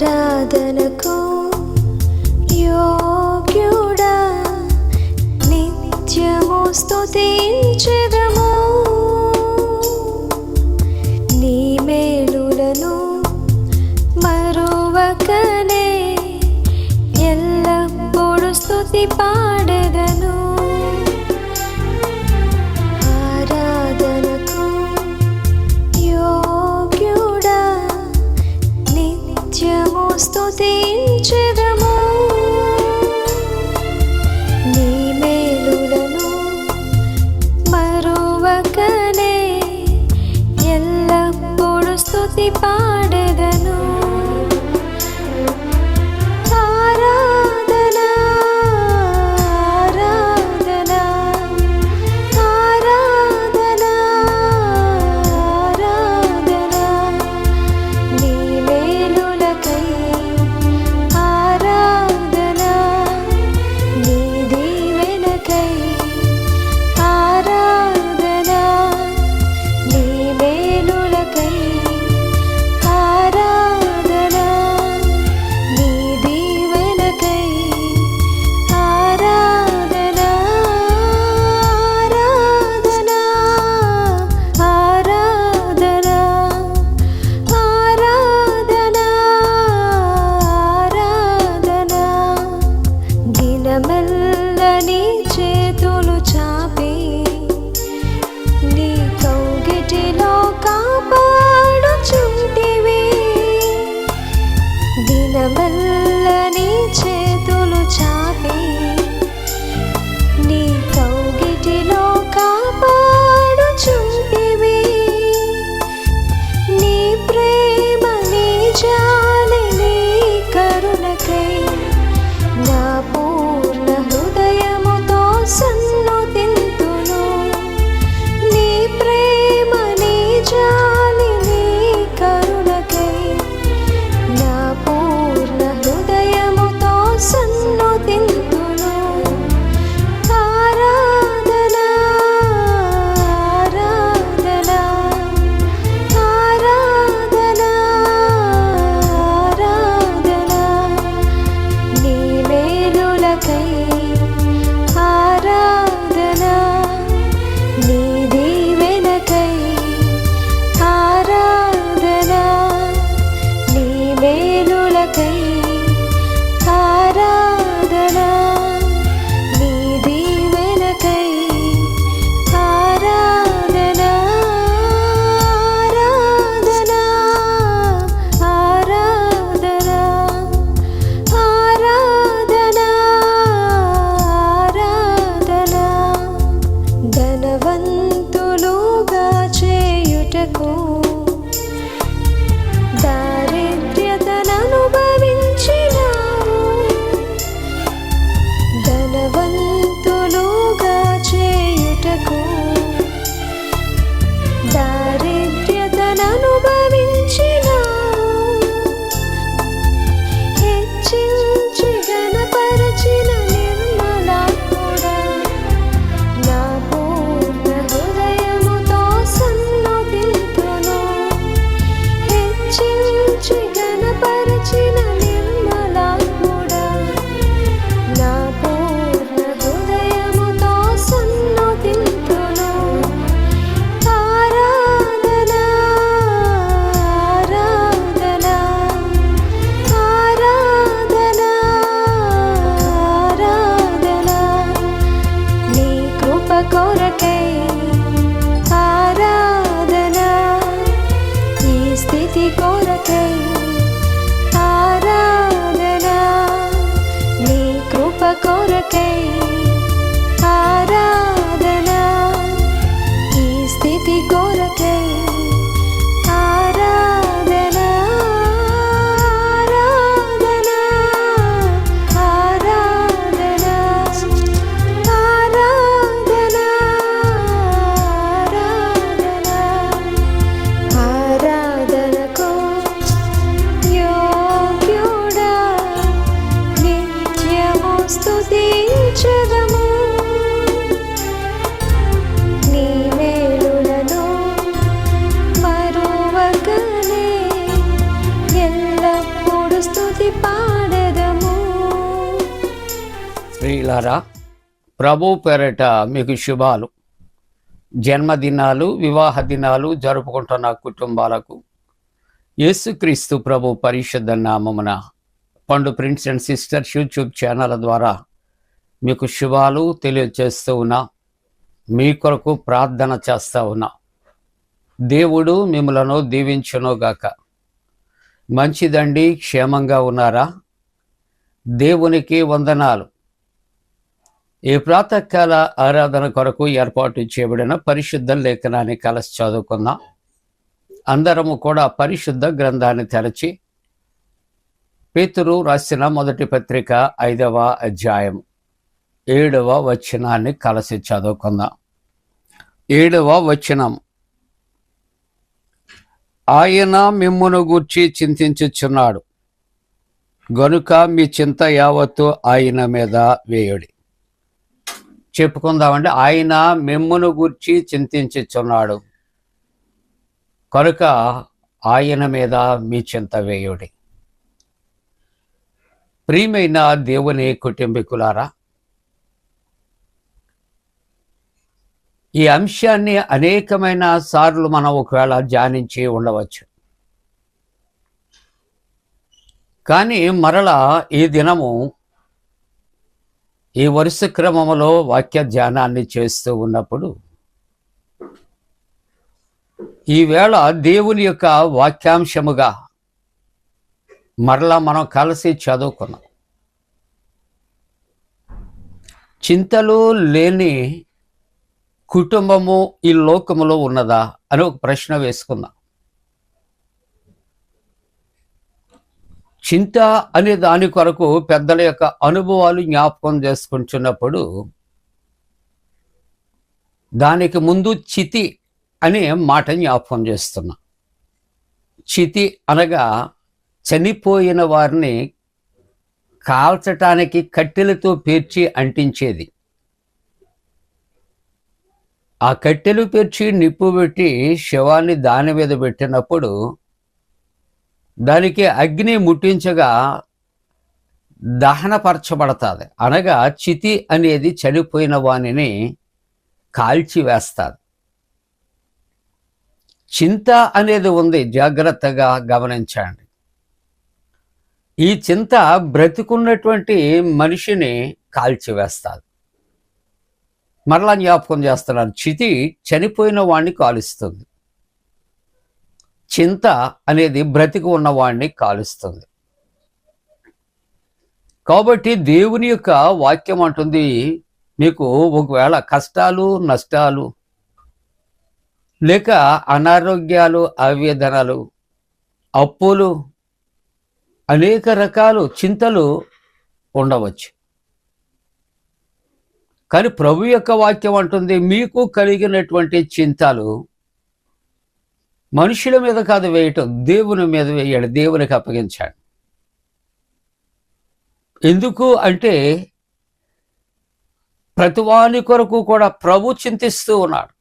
ఆరాధనకు యోగ్యుడా. నిత్యము స్తుతించదము నీ మేలులను మరువకనే ఎల్లప్పుడూ స్తుతి పాడెదను నిత్యము స్తుతించెదము ప్రియులారా ప్రభు పేరట మీకు శుభాలు. జన్మదినాలు వివాహ దినాలు జరుపుకుంటున్న కుటుంబాలకు యేసుక్రీస్తు ప్రభు పరిశుద్ధ నామమున Pandu prince and sisters YouTube channel ద్వారా మీకు శుభాలు తెలియజేస్తూ ఉన్నా మీ కొరకు ప్రార్థన చేస్తూ ఉన్నా. దేవుడు మిమ్మలను దీవించునుగాక. మంచిదండి క్షేమంగా ఉన్నారా? దేవునికి వందనాలు. ఈ ప్రాతకాల ఆరాధన కొరకు ఏర్పాటు చేయబడిన పరిశుద్ధ లేఖనాన్ని కలిసి చదువుకుందాం. అందరము కూడా పరిశుద్ధ గ్రంథాన్ని తెరచి పేతురు రాసిన మొదటి పత్రిక ఐదవ అధ్యాయం ఏడవ వచనాన్ని కలిసి చదువుకుందాం. ఏడవ వచనం. ఆయన మిమ్మును గూర్చి చింతించుచున్నాడు. గనుక మీ చింత యావత్తు ఆయన మీద వేయుడి. చెప్పుకుందామంటే ఆయన మిమ్మును గూర్చి చింతించుచున్నాడు. కనుక ఆయన మీద మీ చింత వేయుడి. ప్రియమైన దేవుని కుటుంబీకులారా ఈ అంశాన్ని అనేకమైన సార్లు మనం ఒకవేళ ధ్యానించి ఉండవచ్చు. కానీ మరలా ఈ దినము ఈ వరుస క్రమములో వాక్య ధ్యానాన్ని చేస్తూ ఉన్నప్పుడు ఈవేళ దేవుని యొక్క వాక్యాంశముగా మరలా మనం కలిసి చదువుకున్నాం. చింతలు లేని కుటుంబము ఈ లోకములో ఉన్నదా అని ఒక ప్రశ్న వేసుకుందాం. చింత అనే దాని కొరకు పెద్దల యొక్క అనుభవాలు జ్ఞాపకం చేసుకుంటున్నప్పుడు దానికి ముందు చితి అనే మాట జ్ఞాపకం చేస్తున్నా. చితి అనగా చనిపోయిన వారిని కాల్చటానికి కట్టెలతో పేర్చి అంటించేది. ఆ కట్టెలు పేర్చి నిప్పు పెట్టి శవాన్ని దాని మీద పెట్టినప్పుడు దానికి అగ్ని ముట్టించగా దహనపరచబడతాది. అనగా చితి అనేది చనిపోయిన వానిని కాల్చివేస్తారు చింత అనేది ఉంది. జాగ్రత్తగా గమనించండి. ఈ చింత బ్రతికున్నటువంటి మనిషిని కాల్చివేస్తారు మరలా జ్ఞాపకం చేస్తున్నాను. చితి చనిపోయిన వాణ్ణి కాలుస్తుంది. చింత అనేది బ్రతికి ఉన్నవాడిని కాలుస్తుంది. కాబట్టి దేవుని యొక్క వాక్యం అంటుంది మీకు ఒకవేళ కష్టాలు నష్టాలు లేక అనారోగ్యాలు ఆవేదనలు అప్పులు అనేక రకాలు చింతలు ఉండవచ్చు. కానీ ప్రభు యొక్క వాక్యం అంటుంది మీకు కలిగినటువంటి చింతలు మనుషుల మీద కాదు వేయటం దేవుని మీద వేయాడు దేవునికి అప్పగించాడు ఎందుకు అంటే ప్రతివాని కొరకు కూడా ప్రభు చింతిస్తూ ఉన్నాడు.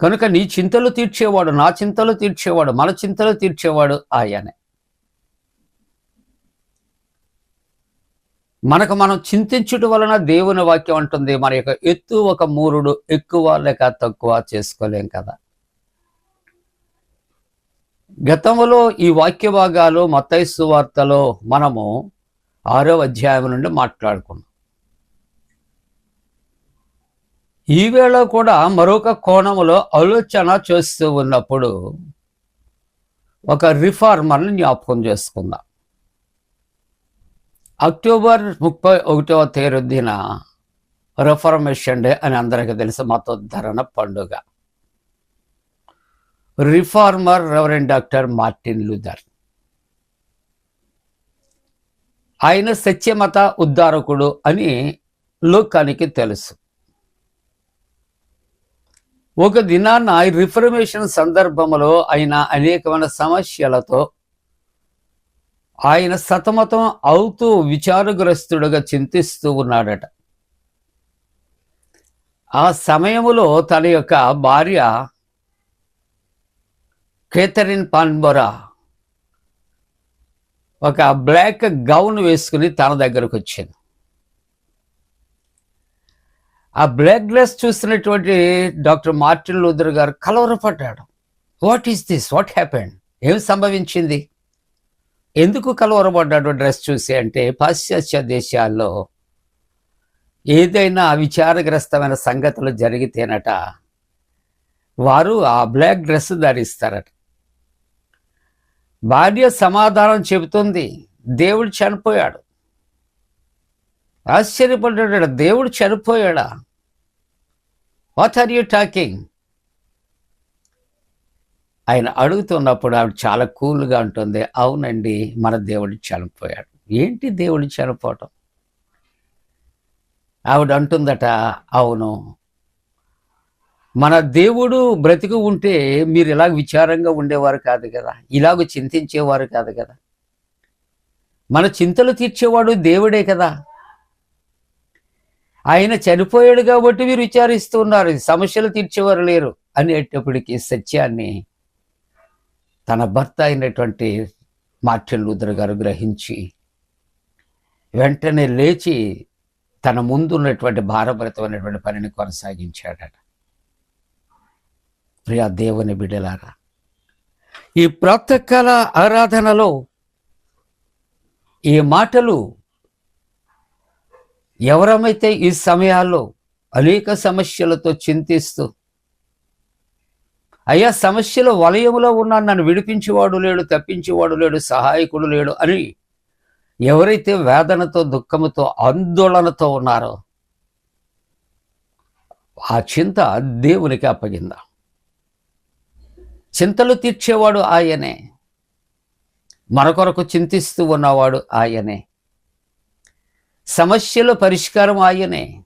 కనుక నీ చింతలు తీర్చేవాడు నా చింతలు తీర్చేవాడు మన చింతలు తీర్చేవాడు ఆయనే. మనకు మనం చింతించుట వలన దేవుని వాక్యం అంటుంది మన యొక్క ఎత్తు ఒక మూరుడు ఎక్కువ లేక తక్కువ చేసుకోలేం కదా. గతంలో ఈ వాక్య భాగాలు మత్తైసు వార్తలో మనము ఆరో అధ్యాయం నుండి మాట్లాడుకున్నాం. ఈవేళ కూడా మరొక కోణంలో ఆలోచన చేస్తూ ఉన్నప్పుడు ఒక రిఫార్మర్ని జ్ఞాపకం చేసుకుందాం. అక్టోబర్ ముప్పై ఒకటవ తేదీన రిఫర్మేషన్ డే అని అందరికీ తెలిసి మతోద్ధరణ పండుగ. Reformer reverend doctor Martin Luther ఆయన సత్యమత ఉద్ధారకుడు అని లోకానికి తెలుసు. ఒక దినాన్న రిఫర్మేషన్ సందర్భంలో ఆయన అనేకమైన సమస్యలతో ఆయన సతమతం అవుతూ విచారగ్రస్తుడుగా చింతిస్తూ ఉన్నాడట. ఆ సమయంలో తన యొక్క భార్య కేథరిన్ పాన్బొరా ఒక బ్లాక్ గౌన్ వేసుకుని తన దగ్గరకు వచ్చింది. ఆ బ్లాక్ గ్లాస్ చూస్తున్నటువంటి డాక్టర్ మార్టిన్ లూథర్ గారు కలవరపడ్డాడు. What is this? What happened? ఏం సంభవించింది? ఎందుకు కలవరపడ్డాడు డ్రెస్ చూసి? అంటే పాశ్చాత్య దేశాల్లో ఏదైనా విచారగ్రస్తమైన సంగతులు జరిగితేనట వారు ఆ బ్లాక్ డ్రెస్ ధరిస్తారట. భార్య సమాధానం చెబుతుంది. దేవుడు చనిపోయాడు. ఆశ్చర్యపడ్డాడు దేవుడు చనిపోయాడా? వాట్ ఆర్ యూ టాకింగ్ ఆయన అడుగుతున్నప్పుడు ఆవిడ చాలా కూల్గా ఉంటుంది అవునండి మన దేవుడు చనిపోయాడు. ఏంటి దేవుడు చనిపోవటం? ఆవిడ అంటుందట అవును మన దేవుడు బ్రతికి ఉంటే మీరు ఇలాగ విచారంగా ఉండేవారు కాదు కదా. ఇలాగ చింతించేవారు కాదు కదా. మన చింతలు తీర్చేవాడు దేవుడే కదా. ఆయన చనిపోయాడు కాబట్టి మీరు విచారిస్తున్నారు సమస్యలు తీర్చేవారు లేరు అనేటప్పటికీ సత్యాన్ని తన భర్త అయినటువంటి మార్టిన్ లూథర్ గారు గ్రహించి వెంటనే లేచి తన ముందు ఉన్నటువంటి భారభరితమైనటువంటి పనిని కొనసాగించాడట. ప్రియా దేవుని బిడ్డలారా ఈ ప్రాతకాల ఆరాధనలో ఈ మాటలు ఎవరమైతే ఈ సమయాల్లో అనేక సమస్యలతో చింతిస్తూ అయ్యా సమస్యల వలయంలో ఉన్నాను నన్ను విడిపించేవాడు లేడు తప్పించేవాడు లేడు సహాయకుడు లేడు అని ఎవరైతే వేదనతో దుఃఖముతో ఆందోళనతో ఉన్నారో ఆ చింత దేవునికి అప్పగిందా. చింతలు తీర్చేవాడు ఆయనే. మరొకరకు చింతిస్తూ ఉన్నవాడు ఆయనే. సమస్యల పరిష్కారం ఆయనే.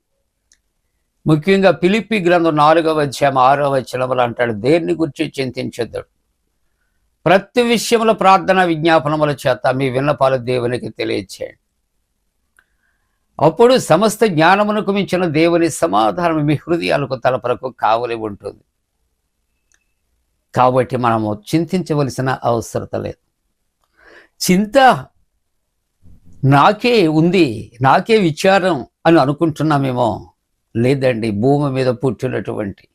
ముఖ్యంగా పిలిపి గ్రంథం నాలుగవ అధ్యాయం ఆరవ వచనములు అంటాడు దేన్ని గురించి చింతించద్దు ప్రతి విషయంలో ప్రార్థన విజ్ఞాపనముల చేత మీ విన్నపాలు దేవునికి తెలియచేయండి. అప్పుడు సమస్త జ్ఞానమునకు మించిన దేవుని సమాధానం మీ హృదయాలకు తలపరకు కావలి ఉంటుంది. కాబట్టి మనము చింతించవలసిన అవసరత లేదు. చింత నాకే ఉంది నాకే విచారం అని అనుకుంటున్నామేమో లేదండి భూమి మీద పుట్టినటువంటి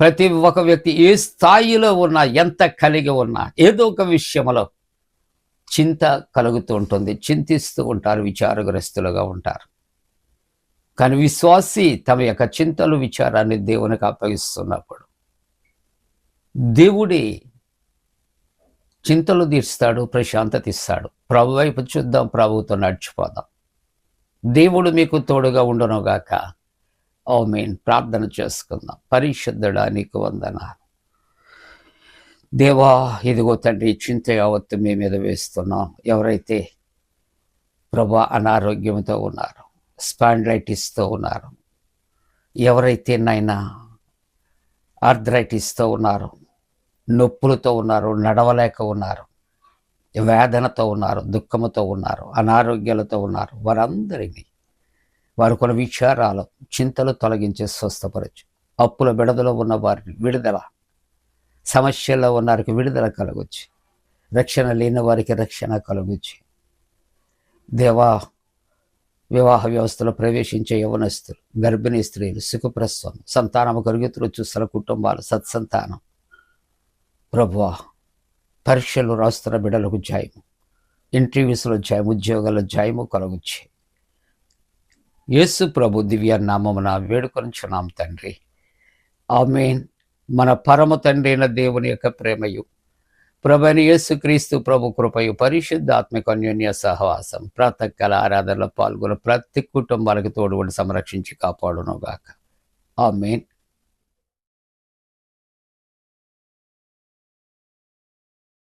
ప్రతి ఒక్క వ్యక్తి ఏ స్థాయిలో ఉన్నా ఎంత కలిగి ఉన్నా ఏదో ఒక విషయంలో చింత కలుగుతూ ఉంటుంది చింతిస్తూ ఉంటారు విచారగ్రస్తులుగా ఉంటారు. కానీ విశ్వాసి తమ యొక్క చింతలు విచారాన్ని దేవునికి అప్పగిస్తున్నప్పుడు దేవుడి చింతలు తీరుస్తాడు ప్రశాంతత ఇస్తాడు. ప్రభు వైపు చూద్దాం ప్రభుతో నడిచిపోదాం. దేవుడు మీకు తోడుగా ఉండనుగాక. ఓ మీన్ ప్రార్థన చేసుకుందాం. పరిశుద్ధుడా నీకు వందనాలు. దేవా ఇదిగో తండ్రి చింత యావత్తు మీ మీద వేస్తున్నాం. ఎవరైతే ప్రభా అనారోగ్యంతో ఉన్నారు స్పాండ్లైటిస్తో ఉన్నారు ఎవరైతే నైనా ఆర్థరైటిస్తో ఉన్నారు నొప్పులతో ఉన్నారు నడవలేక ఉన్నారు వేదనతో ఉన్నారు దుఃఖముతో ఉన్నారు అనారోగ్యాలతో ఉన్నారు. వారందరినీ వారు కొన్ని విచారాలు చింతలు తొలగించి స్వస్థపరచు. అప్పుల విడదలో ఉన్న వారిని విడుదల సమస్యల్లో ఉన్నారికి విడుదల కలగొచ్చు. రక్షణ లేని వారికి రక్షణ కలగొచ్చు. దేవా వివాహ వ్యవస్థలో ప్రవేశించే యవనస్తులు గర్భిణీ స్త్రీలు సుఖప్రస్వం సంతానము కరుగుతులు చూస్తున్న కుటుంబాలు సత్సంతానం. ప్రభువా పరీక్షలు రాస్తున్న బిడ్డలకు జాయము ఇంటర్వ్యూస్లో జాయము ఉద్యోగాల జాయము కలగొచ్చే యేసు ప్రభు దివ్య నామమున వేడుకొనుచున్నాం తండ్రి. ఆమెన్. మన పరమ తండ్రి అయిన దేవుని యొక్క ప్రేమయు ప్రభని యేసు క్రీస్తు ప్రభు కృపయు పరిశుద్ధాత్మక అన్యోన్య సహవాసం ప్రాతకాల ఆరాధనలో పాల్గొన్న ప్రతి కుటుంబాలకు తోడుబడి సంరక్షించి కాపాడునుగాక. ఆ ఆమెన్.